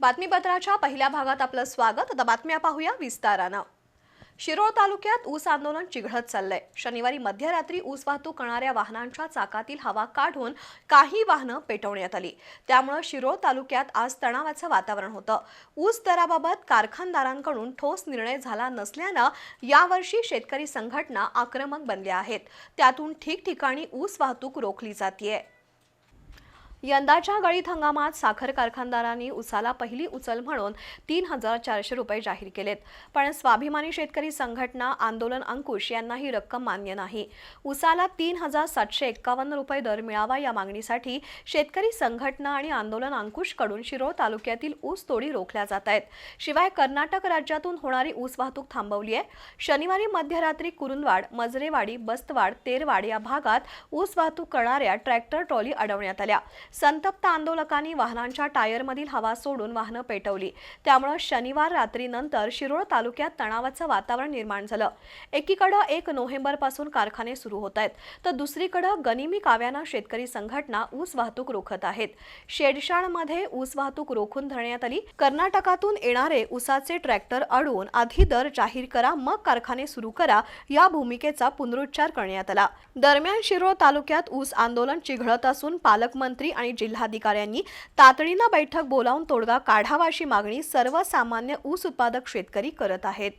बातमीपत्राच्या पहिल्या भागात आपलं स्वागत. आता बातम्या पाहूया विस्तारानं. शिरोळ तालुक्यात ऊस आंदोलन चिघळत चाललंय. शनिवारी मध्यरात्री ऊस वाहतूक करणाऱ्या वाहनांच्या चाकातील हवा काढून काही वाहनं पेटवण्यात आली. त्यामुळं शिरोळ तालुक्यात आज तणावाचं वातावरण होतं. ऊस दराबाबत कारखानदारांकडून ठोस निर्णय झाला नसल्यानं यावर्षी शेतकरी संघटना आक्रमक बनल्या आहेत. त्यातून ठिकठिकाणी ऊस वाहतूक रोखली जाते यंदाच्या गळीत हंगामात साखर कारखानदारांनी उसाला पहिली उचल म्हणून तीन हजार चारशे रुपये जाहीर केलेत. पण स्वाभिमानी शेतकरी संघटना आंदोलन अंकुश यांना ही रक्कम मान्य नाही. उसाला तीन हजार सातशे एक्कावन्न रुपये दर मिळावा या मागणीसाठी शेतकरी संघटना आणि आंदोलन अंकुशकडून शिरोळ तालुक्यातील ऊस तोडी रोखल्या जात आहेत. शिवाय कर्नाटक राज्यातून होणारी ऊस वाहतूक थांबवली आहे. शनिवारी मध्यरात्री कुरुंदवाड मजरेवाडी बस्तवाड तेरवाड या भागात ऊस वाहतूक करणाऱ्या ट्रॅक्टर ट्रॉली अडवण्यात आल्या. संतप्त आंदोलकांनी वाहनांच्या टायरमधील हवा सोडून वाहनं पेटवली. त्यामुळं शनिवार रात्रीनंतर शिरोळ तालुक्यात तणावाचं वातावरण निर्माण झालं. एकीकडं एक नोव्हेंबरपासून कारखाने सुरू होत आहेत तर दुसरीकडं गनिमी काव्यानं शेतकरी संघटना ऊस वाहतूक रोखत आहेत. शेडशाळमध्ये ऊस वाहतूक रोखून धरण्यात आली. कर्नाटकातून येणारे ऊसाचे ट्रॅक्टर अडवून आधी दर जाहीर करा मग कारखाने सुरू करा या भूमिकेचा पुनरुच्चार करण्यात आला. दरम्यान शिरोळ तालुक्यात ऊस आंदोलन चिघळत असून पालकमंत्री आणि जिल्हाधिकाऱ्यांनी तातडीनं बैठक बोलावून तोडगा काढावा अशी मागणी सर्वसामान्य ऊस उत्पादक शेतकरी करत आहेत.